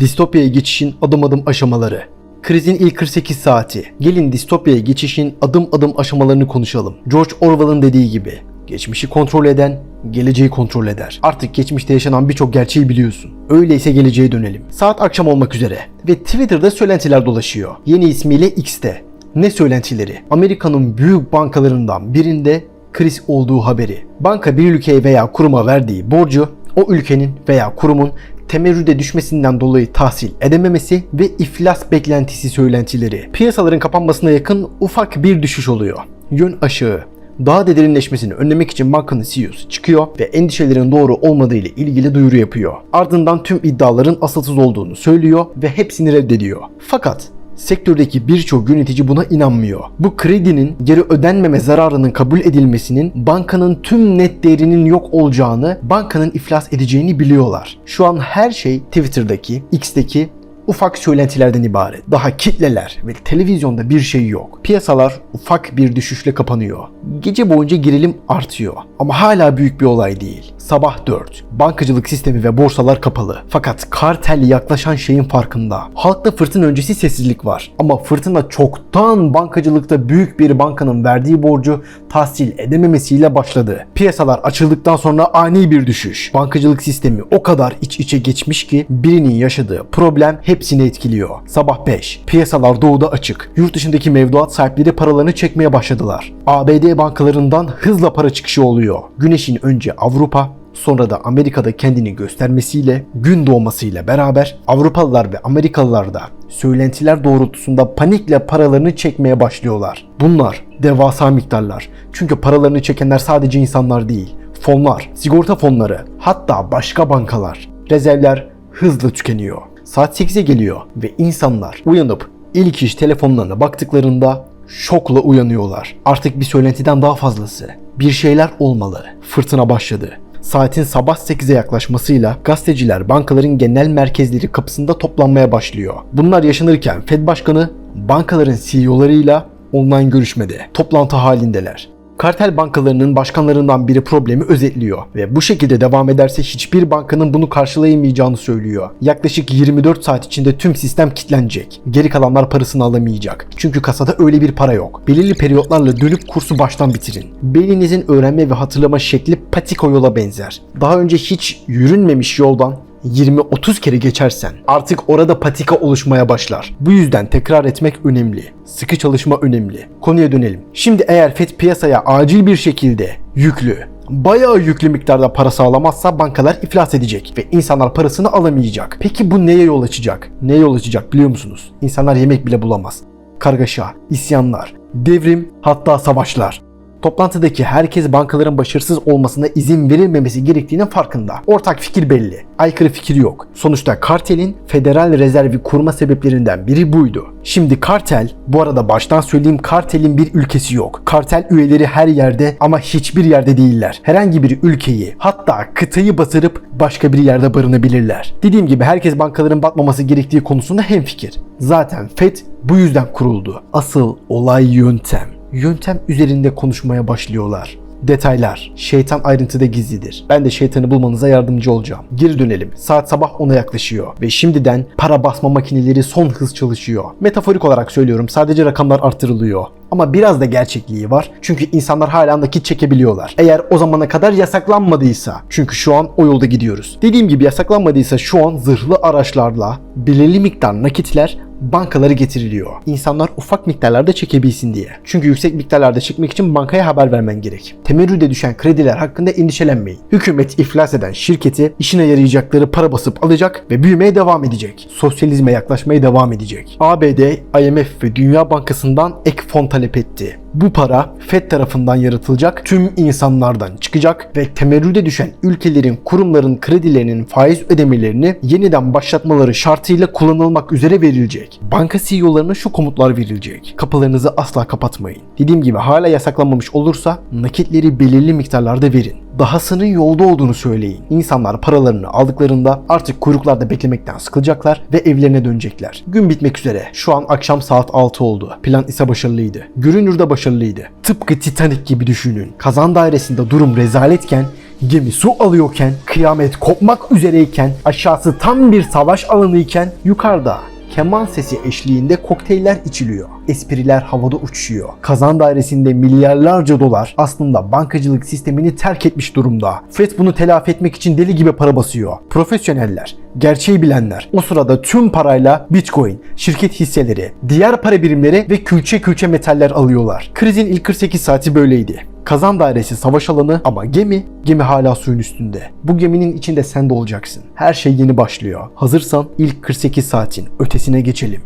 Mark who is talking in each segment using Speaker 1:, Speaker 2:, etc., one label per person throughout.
Speaker 1: Distopyaya geçişin adım adım aşamaları. Krizin ilk 48 saati. Gelin distopyaya geçişin adım adım aşamalarını konuşalım. George Orwell'ın dediği gibi. Geçmişi kontrol eden, geleceği kontrol eder. Artık geçmişte yaşanan birçok gerçeği biliyorsun. Öyleyse geleceğe dönelim. Saat akşam olmak üzere ve Twitter'da söylentiler dolaşıyor. Yeni ismiyle X'te. Ne söylentileri? Amerika'nın büyük bankalarından birinde kriz olduğu haberi. Banka bir ülkeye veya kuruma verdiği borcu o ülkenin veya kurumun temerrüde düşmesinden dolayı tahsil edememesi ve iflas beklentisi söylentileri. Piyasaların kapanmasına yakın ufak bir düşüş oluyor. Yön aşağı. Daha da derinleşmesini önlemek için bankanın CEO'su çıkıyor ve endişelerin doğru olmadığı ile ilgili duyuru yapıyor. Ardından tüm iddiaların asılsız olduğunu söylüyor ve hepsini reddediyor. Fakat Sektördeki birçok yönetici buna inanmıyor. Bu kredinin geri ödenmeme zararının kabul edilmesinin bankanın tüm net değerinin yok olacağını, bankanın iflas edeceğini biliyorlar. Şu an her şey Twitter'daki, X'teki ufak söylentilerden ibaret. Daha kitleler ve televizyonda bir şey yok. Piyasalar ufak bir düşüşle kapanıyor. Gece boyunca gerilim artıyor. Ama hala büyük bir olay değil. Sabah 4. Bankacılık sistemi ve borsalar kapalı. Fakat kartel yaklaşan şeyin farkında. Halkta fırtına öncesi sessizlik var. Ama fırtına çoktan bankacılıkta büyük bir bankanın verdiği borcu tahsil edememesiyle başladı. Piyasalar açıldıktan sonra ani bir düşüş. Bankacılık sistemi o kadar iç içe geçmiş ki birinin yaşadığı problem hepsini etkiliyor. Sabah 5. Piyasalar doğuda açık. Yurt dışındaki mevduat sahipleri paralarını çekmeye başladılar. ABD bankalarından hızla para çıkışı oluyor. Güneşin önce Avrupa, sonra da Amerika'da kendini göstermesiyle, gün doğmasıyla beraber Avrupalılar ve Amerikalılar da söylentiler doğrultusunda panikle paralarını çekmeye başlıyorlar. Bunlar devasa miktarlar. Çünkü paralarını çekenler sadece insanlar değil. Fonlar, sigorta fonları, hatta başka bankalar. Rezervler hızla tükeniyor. Saat 8'e geliyor ve insanlar uyanıp ilk iş telefonlarına baktıklarında şokla uyanıyorlar. Artık bir söylentiden daha fazlası. Bir şeyler olmalı. Fırtına başladı. Saatin sabah 8'e yaklaşmasıyla gazeteciler bankaların genel merkezleri kapısında toplanmaya başlıyor. Bunlar yaşanırken Fed Başkanı bankaların CEO'larıyla online görüşmede, toplantı halindeler. Kartel bankalarının başkanlarından biri problemi özetliyor ve bu şekilde devam ederse hiçbir bankanın bunu karşılayamayacağını söylüyor. Yaklaşık 24 saat içinde tüm sistem kilitlenecek. Geri kalanlar parasını alamayacak. Çünkü kasada öyle bir para yok. Belirli periyotlarla dönüp kursu baştan bitirin. Beyninizin öğrenme ve hatırlama şekli patiko yola benzer. Daha önce hiç yürünmemiş yoldan 20-30 kere geçersen artık orada patika oluşmaya başlar. Bu yüzden tekrar etmek önemli. Sıkı çalışma önemli. Konuya dönelim. Şimdi eğer FED piyasaya acil bir şekilde yüklü, bayağı yüklü miktarda para sağlamazsa bankalar iflas edecek ve insanlar parasını alamayacak. Peki bu neye yol açacak? Neye yol açacak biliyor musunuz? İnsanlar yemek bile bulamaz. Kargaşa, isyanlar, devrim hatta savaşlar. Toplantıdaki herkes bankaların başarısız olmasına izin verilmemesi gerektiğinin farkında. Ortak fikir belli. Aykırı fikir yok. Sonuçta kartelin federal rezervi kurma sebeplerinden biri buydu. Şimdi kartel, bu arada baştan söyleyeyim kartelin bir ülkesi yok. Kartel üyeleri her yerde ama hiçbir yerde değiller. Herhangi bir ülkeyi hatta kıtayı batırıp başka bir yerde barınabilirler. Dediğim gibi herkes bankaların batmaması gerektiği konusunda hemfikir. Zaten FED bu yüzden kuruldu. Asıl olay yöntem yöntem üzerinde konuşmaya başlıyorlar. Detaylar. Şeytan ayrıntıda gizlidir. Ben de şeytanı bulmanıza yardımcı olacağım. Geri dönelim. Saat sabah 10'a yaklaşıyor ve şimdiden para basma makineleri son hız çalışıyor. Metaforik olarak söylüyorum. Sadece rakamlar artırılıyor. Ama biraz da gerçekliği var. Çünkü insanlar hala nakit çekebiliyorlar. Eğer o zamana kadar yasaklanmadıysa. Çünkü şu an o yolda gidiyoruz. Dediğim gibi yasaklanmadıysa şu an zırhlı araçlarla belirli miktar nakitler bankaları getiriliyor. İnsanlar ufak miktarlarda çekebilsin diye. Çünkü yüksek miktarlarda çekmek için bankaya haber vermen gerek. Temerrüde düşen krediler hakkında endişelenmeyin. Hükümet iflas eden şirketi işine yarayacakları para basıp alacak ve büyümeye devam edecek. Sosyalizme yaklaşmaya devam edecek. ABD, IMF ve Dünya Bankası'ndan ek fon talep etti. Bu para FED tarafından yaratılacak, tüm insanlardan çıkacak ve temerrüde düşen ülkelerin kurumların kredilerinin faiz ödemelerini yeniden başlatmaları şartıyla kullanılmak üzere verilecek. Banka CEO'larına şu komutlar verilecek. Kapılarınızı asla kapatmayın. Dediğim gibi hala yasaklanmamış olursa nakitleri belirli miktarlarda verin dahasının yolda olduğunu söyleyin. İnsanlar paralarını aldıklarında artık kuyruklarda beklemekten sıkılacaklar ve evlerine dönecekler. Gün bitmek üzere. Şu an akşam saat 6 oldu. Plan ise başarılıydı. Görünürde başarılıydı. Tıpkı Titanic gibi düşünün. Kazan dairesinde durum rezaletken gemi su alıyorken, kıyamet kopmak üzereyken, aşağısı tam bir savaş alanıyken yukarıda keman sesi eşliğinde kokteyller içiliyor. Espriler havada uçuşuyor. Kazan dairesinde milyarlarca dolar aslında bankacılık sistemini terk etmiş durumda. FED bunu telafi etmek için deli gibi para basıyor. Profesyoneller, gerçeği bilenler o sırada tüm parayla Bitcoin, şirket hisseleri, diğer para birimleri ve külçe külçe metaller alıyorlar. Krizin ilk 48 saati böyleydi. Kazan dairesi savaş alanı ama gemi, gemi hala suyun üstünde. Bu geminin içinde sen de olacaksın. Her şey yeni başlıyor. Hazırsan ilk 48 saatin ötesine geçelim.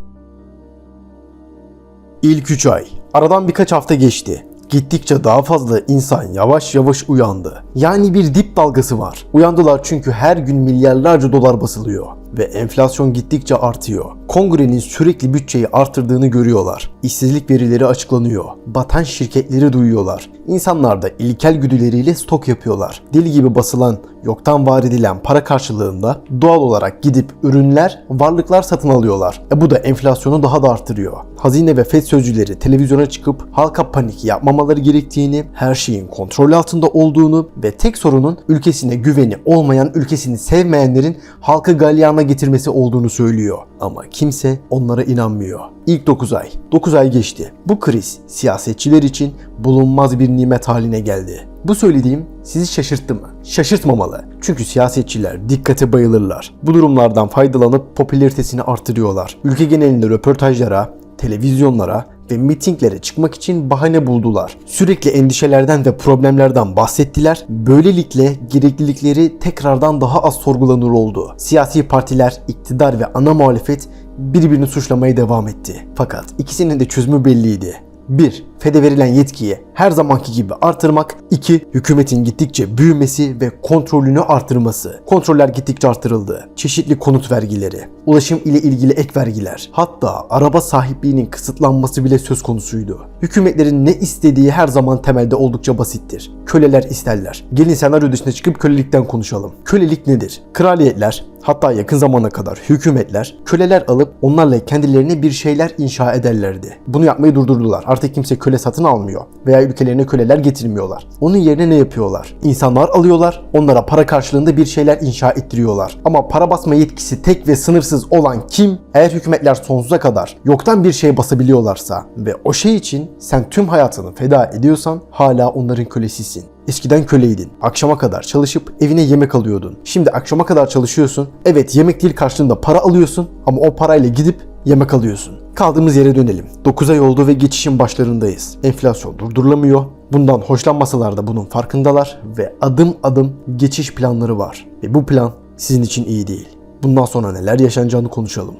Speaker 1: İlk 3 ay. Aradan birkaç hafta geçti. Gittikçe daha fazla insan yavaş yavaş uyandı. Yani bir dip dalgası var. Uyandılar çünkü her gün milyarlarca dolar basılıyor ve enflasyon gittikçe artıyor. Kongrenin sürekli bütçeyi artırdığını görüyorlar. İşsizlik verileri açıklanıyor. Batan şirketleri duyuyorlar. İnsanlar da ilkel güdüleriyle stok yapıyorlar. Deli gibi basılan, yoktan var edilen para karşılığında doğal olarak gidip ürünler, varlıklar satın alıyorlar. E bu da enflasyonu daha da artırıyor. Hazine ve FED sözcüleri televizyona çıkıp halka panik yapmamaları gerektiğini, her şeyin kontrol altında olduğunu ve tek sorunun ülkesine güveni olmayan, ülkesini sevmeyenlerin halkı galyana getirmesi olduğunu söylüyor. Ama kimse onlara inanmıyor. İlk 9 ay. 9 ay geçti. Bu kriz siyasetçiler için bulunmaz bir nimet haline geldi. Bu söylediğim sizi şaşırttı mı? Şaşırtmamalı. Çünkü siyasetçiler dikkate bayılırlar. Bu durumlardan faydalanıp popülaritesini artırıyorlar. Ülke genelinde röportajlara, televizyonlara ve mitinglere çıkmak için bahane buldular. Sürekli endişelerden ve problemlerden bahsettiler. Böylelikle gereklilikleri tekrardan daha az sorgulanır oldu. Siyasi partiler, iktidar ve ana muhalefet birbirini suçlamaya devam etti. Fakat ikisinin de çözümü belliydi. 1. FED'e verilen yetkiyi her zamanki gibi artırmak. 2. Hükümetin gittikçe büyümesi ve kontrolünü artırması. Kontroller gittikçe artırıldı. Çeşitli konut vergileri, ulaşım ile ilgili ek vergiler, hatta araba sahipliğinin kısıtlanması bile söz konusuydu. Hükümetlerin ne istediği her zaman temelde oldukça basittir. Köleler isterler. Gelin senaryo dışına çıkıp kölelikten konuşalım. Kölelik nedir? Kraliyetler, hatta yakın zamana kadar hükümetler köleler alıp onlarla kendilerine bir şeyler inşa ederlerdi. Bunu yapmayı durdurdular. Artık kimse köle satın almıyor veya ülkelerine köleler getirmiyorlar. Onun yerine ne yapıyorlar? İnsanlar alıyorlar, onlara para karşılığında bir şeyler inşa ettiriyorlar. Ama para basma yetkisi tek ve sınırsız olan kim? Eğer hükümetler sonsuza kadar yoktan bir şey basabiliyorlarsa ve o şey için sen tüm hayatını feda ediyorsan hala onların kölesisin. Eskiden köleydin. Akşama kadar çalışıp evine yemek alıyordun. Şimdi akşama kadar çalışıyorsun. Evet yemek değil karşılığında para alıyorsun ama o parayla gidip yemek alıyorsun. Kaldığımız yere dönelim. 9 ay oldu ve geçişin başlarındayız. Enflasyon durdurulamıyor. Bundan hoşlanmasalar da bunun farkındalar ve adım adım geçiş planları var. Ve bu plan sizin için iyi değil. Bundan sonra neler yaşanacağını konuşalım.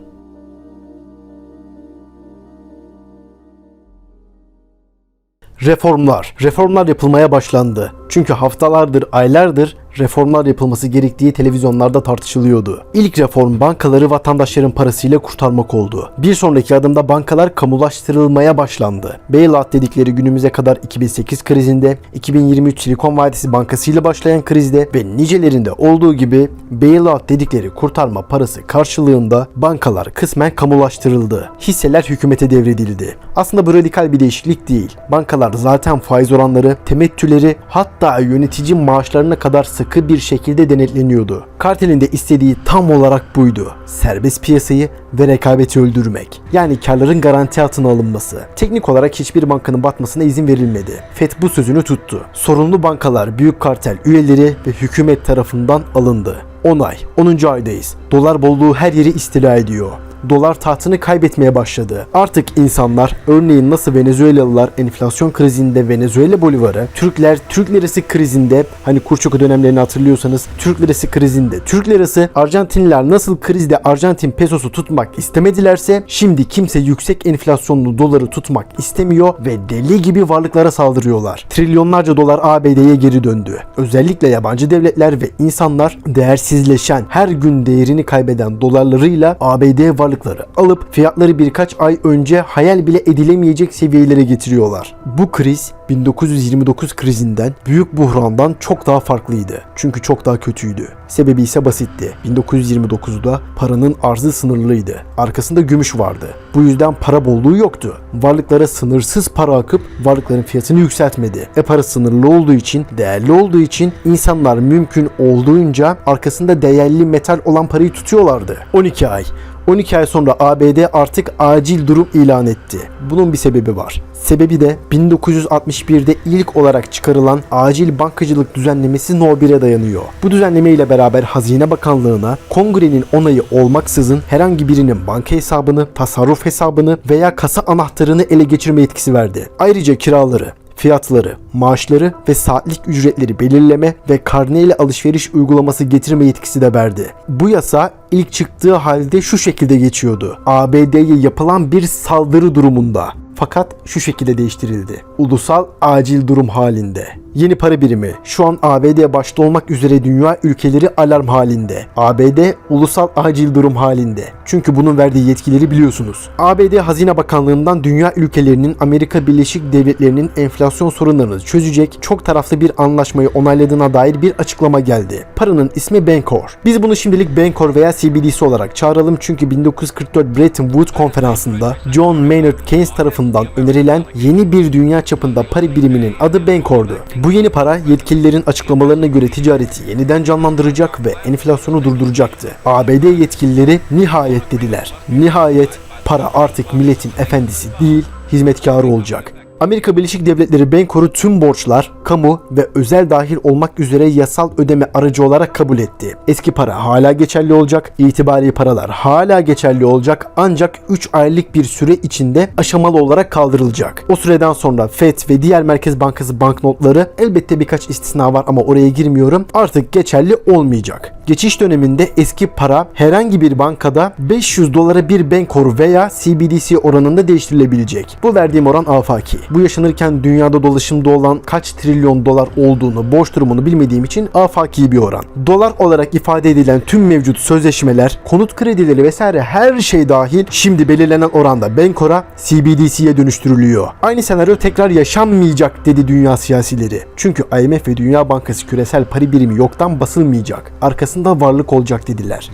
Speaker 1: Reformlar. Reformlar yapılmaya başlandı. Çünkü haftalardır, aylardır reformlar yapılması gerektiği televizyonlarda tartışılıyordu. İlk reform bankaları vatandaşların parasıyla kurtarmak oldu. Bir sonraki adımda bankalar kamulaştırılmaya başlandı. Bailout dedikleri günümüze kadar 2008 krizinde, 2023 Silikon Vadisi Bankası ile başlayan krizde ve nicelerinde olduğu gibi bailout dedikleri kurtarma parası karşılığında bankalar kısmen kamulaştırıldı. Hisseler hükümete devredildi. Aslında bu radikal bir değişiklik değil. Bankalar zaten faiz oranları, temettüleri hatta yönetici maaşlarına kadar sıkı bir şekilde denetleniyordu. Kartelin de istediği tam olarak buydu. Serbest piyasayı ve rekabeti öldürmek. Yani karların garanti altına alınması. Teknik olarak hiçbir bankanın batmasına izin verilmedi. FED bu sözünü tuttu. Sorumlu bankalar büyük kartel üyeleri ve hükümet tarafından alındı. 10 ay, 10. aydayız. Dolar bolluğu her yeri istila ediyor dolar tahtını kaybetmeye başladı. Artık insanlar örneğin nasıl Venezuelalılar enflasyon krizinde Venezuela bolivarı, Türkler Türk lirası krizinde hani kurçoku dönemlerini hatırlıyorsanız Türk lirası krizinde Türk lirası, Arjantinliler nasıl krizde Arjantin pesosu tutmak istemedilerse şimdi kimse yüksek enflasyonlu doları tutmak istemiyor ve deli gibi varlıklara saldırıyorlar. Trilyonlarca dolar ABD'ye geri döndü. Özellikle yabancı devletler ve insanlar değersizleşen, her gün değerini kaybeden dolarlarıyla ABD varlıkları alıp fiyatları birkaç ay önce hayal bile edilemeyecek seviyelere getiriyorlar. Bu kriz 1929 krizinden, büyük buhrandan çok daha farklıydı. Çünkü çok daha kötüydü. Sebebi ise basitti. 1929'da paranın arzı sınırlıydı. Arkasında gümüş vardı. Bu yüzden para bolluğu yoktu. Varlıklara sınırsız para akıp varlıkların fiyatını yükseltmedi. E para sınırlı olduğu için, değerli olduğu için insanlar mümkün olduğunca arkasında değerli metal olan parayı tutuyorlardı. 12 ay. 12 ay sonra ABD artık acil durum ilan etti. Bunun bir sebebi var. Sebebi de 1961'de ilk olarak çıkarılan acil bankacılık düzenlemesi No 1'e dayanıyor. Bu düzenleme ile beraber Hazine Bakanlığı'na kongrenin onayı olmaksızın herhangi birinin banka hesabını, tasarruf hesabını veya kasa anahtarını ele geçirme yetkisi verdi. Ayrıca kiraları, fiyatları, maaşları ve saatlik ücretleri belirleme ve karneyle alışveriş uygulaması getirme yetkisi de verdi. Bu yasa ilk çıktığı halde şu şekilde geçiyordu. ABD'ye yapılan bir saldırı durumunda. Fakat şu şekilde değiştirildi. Ulusal acil durum halinde. Yeni para birimi şu an ABD başta olmak üzere dünya ülkeleri alarm halinde. ABD ulusal acil durum halinde. Çünkü bunun verdiği yetkileri biliyorsunuz. ABD Hazine Bakanlığı'ndan dünya ülkelerinin Amerika Birleşik Devletleri'nin enflasyon sorunlarını çözecek çok taraflı bir anlaşmayı onayladığına dair bir açıklama geldi. Paranın ismi Bancor. Biz bunu şimdilik Bancor veya CBDC olarak çağıralım çünkü 1944 Bretton Woods konferansında John Maynard Keynes tarafından önerilen yeni bir dünya çapında para biriminin adı Bancor'du. Bu yeni para yetkililerin açıklamalarına göre ticareti yeniden canlandıracak ve enflasyonu durduracaktı. ABD yetkilileri nihayet dediler. Nihayet para artık milletin efendisi değil, hizmetkarı olacak. Amerika Birleşik Devletleri Bancor'u tüm borçlar, kamu ve özel dahil olmak üzere yasal ödeme aracı olarak kabul etti. Eski para hala geçerli olacak, itibari paralar hala geçerli olacak ancak 3 aylık bir süre içinde aşamalı olarak kaldırılacak. O süreden sonra FED ve diğer Merkez Bankası banknotları elbette birkaç istisna var ama oraya girmiyorum artık geçerli olmayacak. Geçiş döneminde eski para herhangi bir bankada 500 dolara bir Bancor veya CBDC oranında değiştirilebilecek. Bu verdiğim oran afaki. Bu yaşanırken dünyada dolaşımda olan kaç trilyon dolar olduğunu, borç durumunu bilmediğim için afaki bir oran. Dolar olarak ifade edilen tüm mevcut sözleşmeler, konut kredileri vesaire her şey dahil şimdi belirlenen oranda Bancor'a CBDC'ye dönüştürülüyor. Aynı senaryo tekrar yaşanmayacak dedi dünya siyasileri. Çünkü IMF ve Dünya Bankası küresel para birimi yoktan basılmayacak. Arkasında varlık olacak dediler.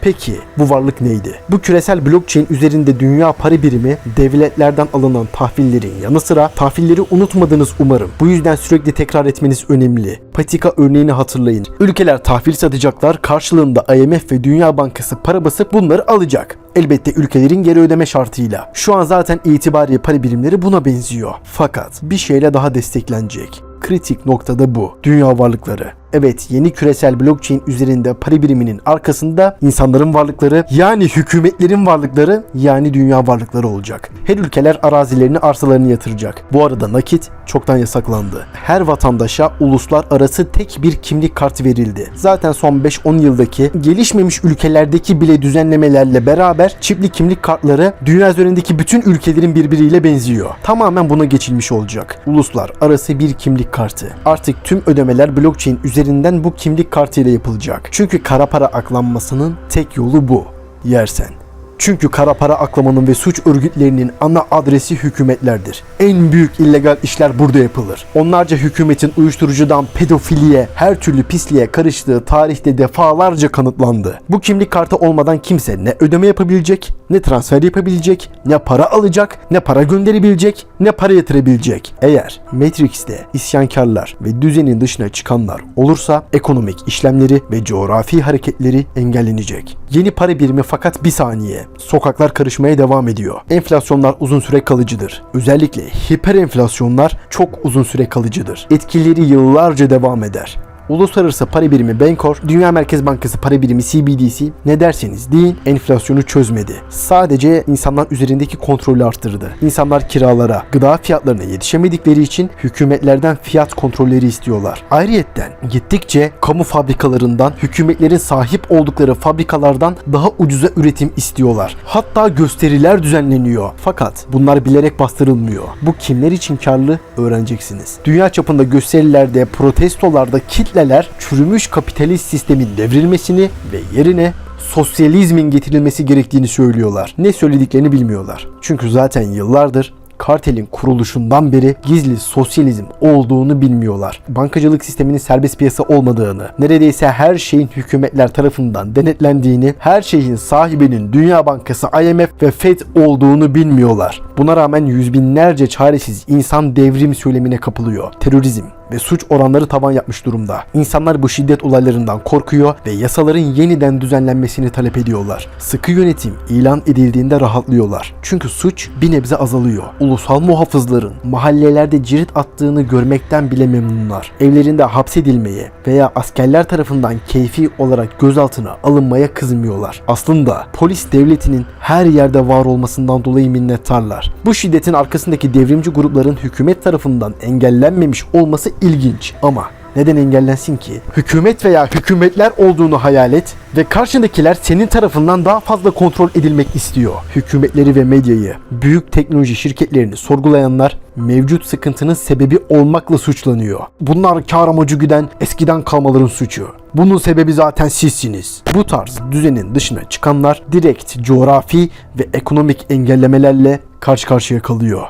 Speaker 1: Peki bu varlık neydi? Bu küresel blockchain üzerinde dünya para birimi devletlerden alınan tahvillerin yanı sıra tahvilleri unutmadınız umarım. Bu yüzden sürekli tekrar etmeniz önemli. Patika örneğini hatırlayın. Ülkeler tahvil satacaklar karşılığında IMF ve Dünya Bankası para basıp bunları alacak. Elbette ülkelerin geri ödeme şartıyla. Şu an zaten itibari para birimleri buna benziyor. Fakat bir şeyle daha desteklenecek. Kritik noktada bu. Dünya varlıkları. Evet yeni küresel blockchain üzerinde para biriminin arkasında insanların varlıkları yani hükümetlerin varlıkları yani dünya varlıkları olacak. Her ülkeler arazilerini arsalarını yatıracak. Bu arada nakit çoktan yasaklandı. Her vatandaşa uluslararası tek bir kimlik kartı verildi. Zaten son 5-10 yıldaki gelişmemiş ülkelerdeki bile düzenlemelerle beraber çipli kimlik kartları dünya üzerindeki bütün ülkelerin birbiriyle benziyor. Tamamen buna geçilmiş olacak. Uluslar arası bir kimlik kartı. Artık tüm ödemeler blockchain üzerinden bu kimlik kartıyla yapılacak. Çünkü kara para aklanmasının tek yolu bu. Yersen. Çünkü kara para aklamanın ve suç örgütlerinin ana adresi hükümetlerdir. En büyük illegal işler burada yapılır. Onlarca hükümetin uyuşturucudan pedofiliye, her türlü pisliğe karıştığı tarihte defalarca kanıtlandı. Bu kimlik kartı olmadan kimse ne ödeme yapabilecek, ne transfer yapabilecek, ne para alacak, ne para gönderebilecek, ne para yatırabilecek. Eğer Matrix'te isyankarlar ve düzenin dışına çıkanlar olursa ekonomik işlemleri ve coğrafi hareketleri engellenecek. Yeni para birimi fakat bir saniye. Sokaklar karışmaya devam ediyor. Enflasyonlar uzun süre kalıcıdır. Özellikle hiper enflasyonlar çok uzun süre kalıcıdır. Etkileri yıllarca devam eder. Uluslararası para birimi Bancor, Dünya Merkez Bankası para birimi CBDC ne derseniz deyin enflasyonu çözmedi. Sadece insanlar üzerindeki kontrolü arttırdı. İnsanlar kiralara, gıda fiyatlarına yetişemedikleri için hükümetlerden fiyat kontrolleri istiyorlar. Ayrıyetten gittikçe kamu fabrikalarından hükümetlerin sahip oldukları fabrikalardan daha ucuza üretim istiyorlar. Hatta gösteriler düzenleniyor. Fakat bunlar bilerek bastırılmıyor. Bu kimler için karlı öğreneceksiniz. Dünya çapında gösterilerde, protestolarda kitleler çürümüş kapitalist sistemin devrilmesini ve yerine sosyalizmin getirilmesi gerektiğini söylüyorlar. Ne söylediklerini bilmiyorlar. Çünkü zaten yıllardır kartelin kuruluşundan beri gizli sosyalizm olduğunu bilmiyorlar. Bankacılık sisteminin serbest piyasa olmadığını, neredeyse her şeyin hükümetler tarafından denetlendiğini, her şeyin sahibinin Dünya Bankası, IMF ve FED olduğunu bilmiyorlar. Buna rağmen yüz binlerce çaresiz insan devrim söylemine kapılıyor. Terörizm ve suç oranları tavan yapmış durumda. İnsanlar bu şiddet olaylarından korkuyor ve yasaların yeniden düzenlenmesini talep ediyorlar. Sıkı yönetim ilan edildiğinde rahatlıyorlar. Çünkü suç bir nebze azalıyor. Ulusal muhafızların mahallelerde cirit attığını görmekten bile memnunlar. Evlerinde hapsedilmeye veya askerler tarafından keyfi olarak gözaltına alınmaya kızmıyorlar. Aslında polis devletinin her yerde var olmasından dolayı minnettarlar. Bu şiddetin arkasındaki devrimci grupların hükümet tarafından engellenmemiş olması ilginç ama neden engellensin ki? Hükümet veya hükümetler olduğunu hayal et ve karşındakiler senin tarafından daha fazla kontrol edilmek istiyor. Hükümetleri ve medyayı, büyük teknoloji şirketlerini sorgulayanlar mevcut sıkıntının sebebi olmakla suçlanıyor. Bunlar kar amacı güden eskiden kalmaların suçu. Bunun sebebi zaten sizsiniz. Bu tarz düzenin dışına çıkanlar direkt coğrafi ve ekonomik engellemelerle karşı karşıya kalıyor.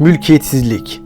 Speaker 1: Mülkiyetsizlik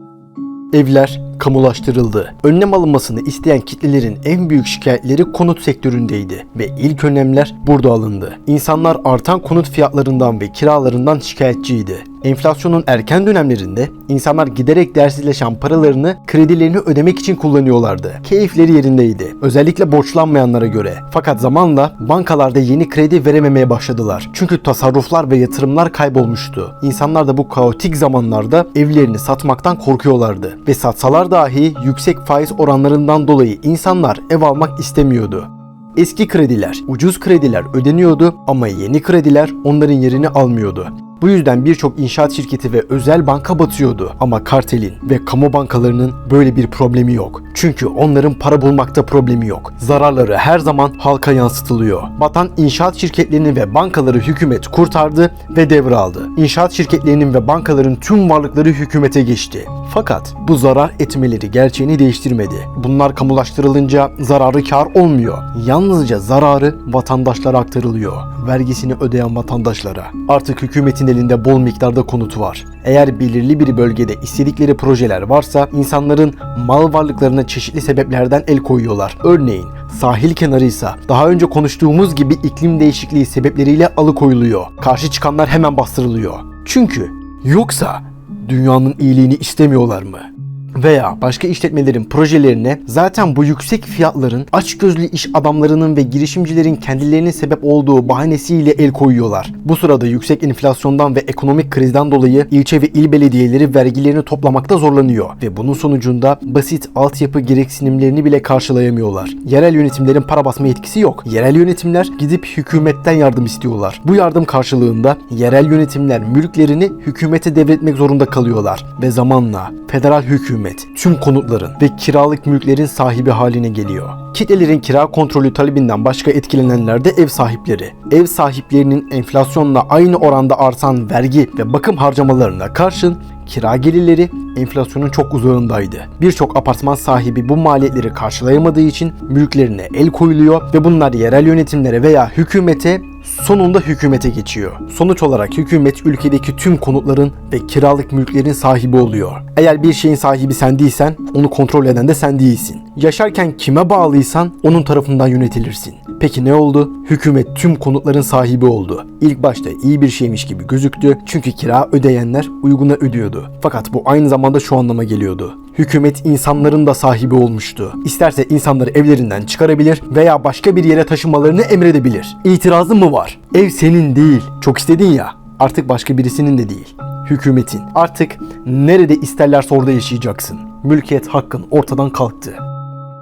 Speaker 1: Evler kamulaştırıldı. Önlem alınmasını isteyen kitlelerin en büyük şikayetleri konut sektöründeydi ve ilk önlemler burada alındı. İnsanlar artan konut fiyatlarından ve kiralarından şikayetçiydi. Enflasyonun erken dönemlerinde insanlar giderek değersizleşen paralarını kredilerini ödemek için kullanıyorlardı. Keyifleri yerindeydi. Özellikle borçlanmayanlara göre. Fakat zamanla bankalarda yeni kredi verememeye başladılar. Çünkü tasarruflar ve yatırımlar kaybolmuştu. İnsanlar da bu kaotik zamanlarda evlerini satmaktan korkuyorlardı. Ve satsalar dahi yüksek faiz oranlarından dolayı insanlar ev almak istemiyordu. Eski krediler, ucuz krediler ödeniyordu ama yeni krediler onların yerini almıyordu. Bu yüzden birçok inşaat şirketi ve özel banka batıyordu. Ama kartelin ve kamu bankalarının böyle bir problemi yok. Çünkü onların para bulmakta problemi yok. Zararları her zaman halka yansıtılıyor. Batan inşaat şirketlerini ve bankaları hükümet kurtardı ve devraldı. İnşaat şirketlerinin ve bankaların tüm varlıkları hükümete geçti. Fakat bu zarar etmeleri gerçeğini değiştirmedi. Bunlar kamulaştırılınca zararı kar olmuyor. Yalnızca zararı vatandaşlara aktarılıyor. Vergisini ödeyen vatandaşlara. Artık hükümetin elinde bol miktarda konut var. Eğer belirli bir bölgede istedikleri projeler varsa insanların mal varlıklarına çeşitli sebeplerden el koyuyorlar. Örneğin sahil kenarıysa daha önce konuştuğumuz gibi iklim değişikliği sebepleriyle alıkoyuluyor. Karşı çıkanlar hemen bastırılıyor. Çünkü yoksa dünyanın iyiliğini istemiyorlar mı? Veya başka işletmelerin projelerine zaten bu yüksek fiyatların açgözlü iş adamlarının ve girişimcilerin kendilerinin sebep olduğu bahanesiyle el koyuyorlar. Bu sırada yüksek enflasyondan ve ekonomik krizden dolayı ilçe ve il belediyeleri vergilerini toplamakta zorlanıyor ve bunun sonucunda basit altyapı gereksinimlerini bile karşılayamıyorlar. Yerel yönetimlerin para basma yetkisi yok. Yerel yönetimler gidip hükümetten yardım istiyorlar. Bu yardım karşılığında yerel yönetimler mülklerini hükümete devretmek zorunda kalıyorlar ve zamanla federal hükümet tüm konutların ve kiralık mülklerin sahibi haline geliyor. Kitlelerin kira kontrolü talebinden başka etkilenenler de ev sahipleri. Ev sahiplerinin enflasyonla aynı oranda artan vergi ve bakım harcamalarına karşın kira gelirleri enflasyonun çok uzağındaydı. Birçok apartman sahibi bu maliyetleri karşılayamadığı için mülklerine el koyuluyor ve bunlar yerel yönetimlere veya hükümete sonunda hükümete geçiyor. Sonuç olarak hükümet ülkedeki tüm konutların ve kiralık mülklerin sahibi oluyor. Eğer bir şeyin sahibi sen değilsen onu kontrol eden de sen değilsin. Yaşarken kime bağlıysan onun tarafından yönetilirsin. Peki ne oldu? Hükümet tüm konutların sahibi oldu. İlk başta iyi bir şeymiş gibi gözüktü çünkü kira ödeyenler uyguna ödüyordu. Fakat bu aynı zamanda şu anlama geliyordu. Hükümet insanların da sahibi olmuştu. İsterse insanları evlerinden çıkarabilir veya başka bir yere taşımalarını emredebilir. İtirazın mı var? Ev senin değil. Çok istedin ya. Artık başka birisinin de değil. Hükümetin. Artık nerede isterlerse orada yaşayacaksın. Mülkiyet hakkın ortadan kalktı.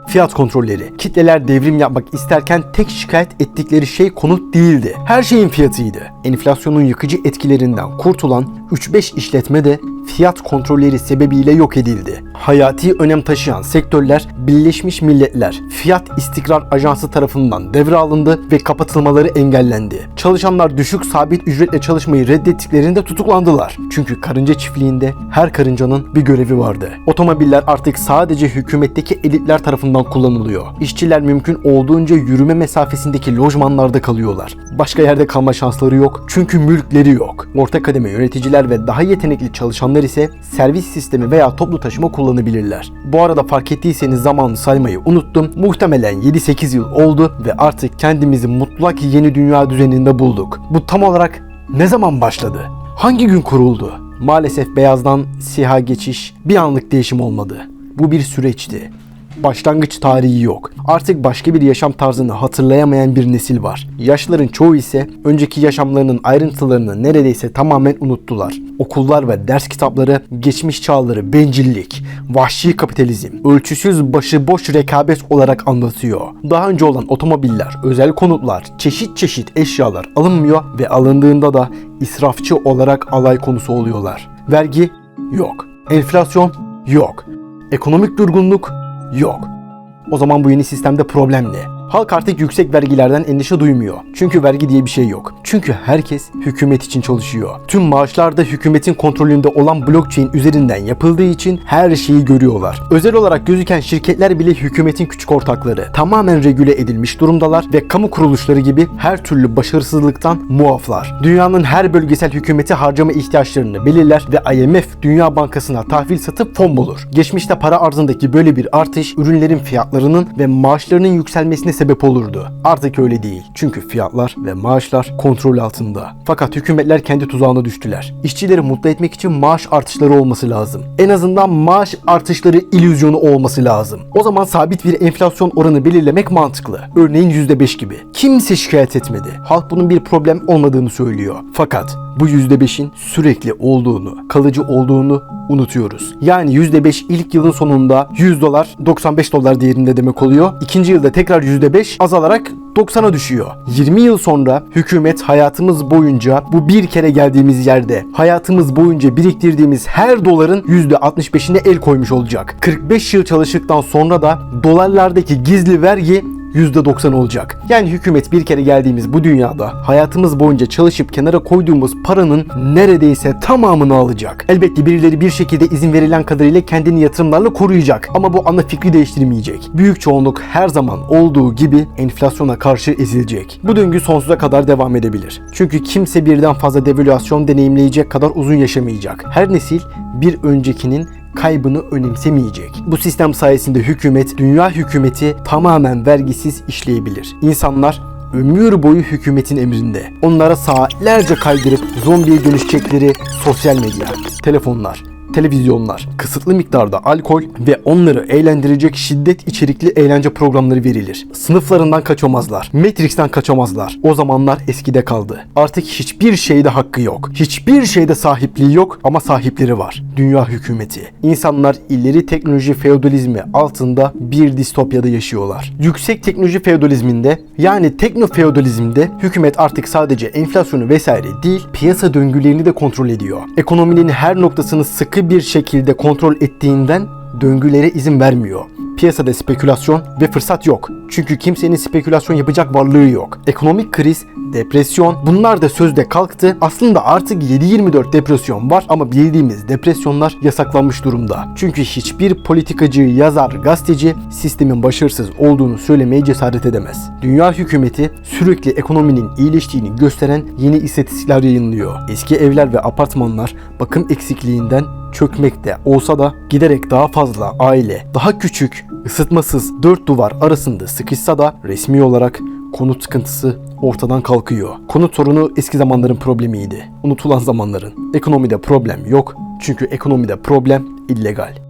Speaker 1: Fiyat kontrolleri. Kitleler devrim yapmak isterken tek şikayet ettikleri şey konut değildi. Her şeyin fiyatıydı. Enflasyonun yıkıcı etkilerinden kurtulan 3-5 işletme de fiyat kontrolleri sebebiyle yok edildi. Hayati önem taşıyan sektörler Birleşmiş Milletler Fiyat İstikrar Ajansı tarafından devralındı ve kapatılmaları engellendi. Çalışanlar düşük sabit ücretle çalışmayı reddettiklerinde tutuklandılar. Çünkü karınca çiftliğinde her karıncanın bir görevi vardı. Otomobiller artık sadece hükümetteki elitler tarafından kullanılıyor. İşçiler mümkün olduğunca yürüme mesafesindeki lojmanlarda kalıyorlar. Başka yerde kalma şansları yok çünkü mülkleri yok. Orta kademe yöneticiler ve daha yetenekli çalışanlar ise servis sistemi veya toplu taşıma kullanabilirler. Bu arada fark ettiyseniz zamanı saymayı unuttum. Muhtemelen 7-8 yıl oldu ve artık kendimizi mutlak yeni dünya düzeninde bulduk. Bu tam olarak ne zaman başladı? Hangi gün kuruldu? Maalesef beyazdan siyaha geçiş bir anlık değişim olmadı. Bu bir süreçti. Başlangıç tarihi yok. Artık başka bir yaşam tarzını hatırlayamayan bir nesil var. Yaşların çoğu ise önceki yaşamlarının ayrıntılarını neredeyse tamamen unuttular. Okullar ve ders kitapları geçmiş çağları bencillik, vahşi kapitalizm, ölçüsüz başıboş rekabet olarak anlatıyor. Daha önce olan otomobiller, özel konutlar, çeşit çeşit eşyalar alınmıyor ve alındığında da israfçı olarak alay konusu oluyorlar. Vergi yok. Enflasyon yok. Ekonomik durgunluk yok. O zaman bu yeni sistemde problem ne? Halk artık yüksek vergilerden endişe duymuyor. Çünkü vergi diye bir şey yok. Çünkü herkes hükümet için çalışıyor. Tüm maaşlar da hükümetin kontrolünde olan blockchain üzerinden yapıldığı için her şeyi görüyorlar. Özel olarak gözüken şirketler bile hükümetin küçük ortakları. Tamamen regüle edilmiş durumdalar ve kamu kuruluşları gibi her türlü başarısızlıktan muaflar. Dünyanın her bölgesel hükümeti harcama ihtiyaçlarını belirler ve IMF Dünya Bankası'na tahvil satıp fon bulur. Geçmişte para arzındaki böyle bir artış ürünlerin fiyatlarının ve maaşlarının yükselmesine sebep olurdu. Artık öyle değil. Çünkü fiyatlar ve maaşlar kontrol altında. Fakat hükümetler kendi tuzağına düştüler. İşçileri mutlu etmek için maaş artışları olması lazım. En azından maaş artışları illüzyonu olması lazım. O zaman sabit bir enflasyon oranı belirlemek mantıklı. Örneğin %5 gibi. Kimse şikayet etmedi. Halk bunun bir problem olmadığını söylüyor. Fakat bu %5'in sürekli olduğunu, kalıcı olduğunu unutuyoruz. Yani %5 ilk yılın sonunda 100 dolar 95 dolar değerinde demek oluyor. İkinci yılda tekrar %5 azalarak 90'a düşüyor. 20 yıl sonra hükümet hayatımız boyunca bu bir kere geldiğimiz yerde hayatımız boyunca biriktirdiğimiz her doların %65'ine el koymuş olacak. 45 yıl çalıştıktan sonra da dolarlardaki gizli vergi %90 olacak. Yani hükümet bir kere geldiğimiz bu dünyada hayatımız boyunca çalışıp kenara koyduğumuz paranın neredeyse tamamını alacak. Elbette birileri bir şekilde izin verilen kadarıyla kendini yatırımlarla koruyacak. Ama bu ana fikri değiştirmeyecek. Büyük çoğunluk her zaman olduğu gibi enflasyona karşı ezilecek. Bu döngü sonsuza kadar devam edebilir. Çünkü kimse birden fazla devalüasyon deneyimleyecek kadar uzun yaşamayacak. Her nesil bir öncekinin kaybını önemsemeyecek. Bu sistem sayesinde hükümet, dünya hükümeti tamamen vergisiz işleyebilir. İnsanlar ömür boyu hükümetin emrinde. Onlara saatlerce kaydırıp zombiye dönüşecekleri sosyal medya, telefonlar, televizyonlar, kısıtlı miktarda alkol ve onları eğlendirecek şiddet içerikli eğlence programları verilir. Sınıflarından kaçamazlar. Matrix'ten kaçamazlar. O zamanlar eskide kaldı. Artık hiçbir şeyde hakkı yok. Hiçbir şeyde sahipliği yok ama sahipleri var. Dünya hükümeti. İnsanlar ileri teknoloji feodalizmi altında bir distopyada yaşıyorlar. Yüksek teknoloji feodalizminde yani tekno feodalizmde hükümet artık sadece enflasyonu vesaire değil piyasa döngülerini de kontrol ediyor. Ekonominin her noktasını sıkı bir şekilde kontrol ettiğinden döngülere izin vermiyor. Piyasada spekülasyon ve fırsat yok. Çünkü kimsenin spekülasyon yapacak varlığı yok. Ekonomik kriz, depresyon bunlar da sözde kalktı. Aslında artık 7-24 depresyon var ama bildiğimiz depresyonlar yasaklanmış durumda. Çünkü hiçbir politikacı, yazar, gazeteci sistemin başarısız olduğunu söylemeye cesaret edemez. Dünya hükümeti sürekli ekonominin iyileştiğini gösteren yeni istatistikler yayınlıyor. Eski evler ve apartmanlar bakım eksikliğinden çökmekte olsa da giderek daha fazla aile, daha küçük, ısıtmasız dört duvar arasında sıkışsa da resmi olarak konut sıkıntısı ortadan kalkıyor. Konut sorunu eski zamanların problemiydi. Unutulan zamanların. Ekonomide problem yok. Çünkü ekonomide problem illegal.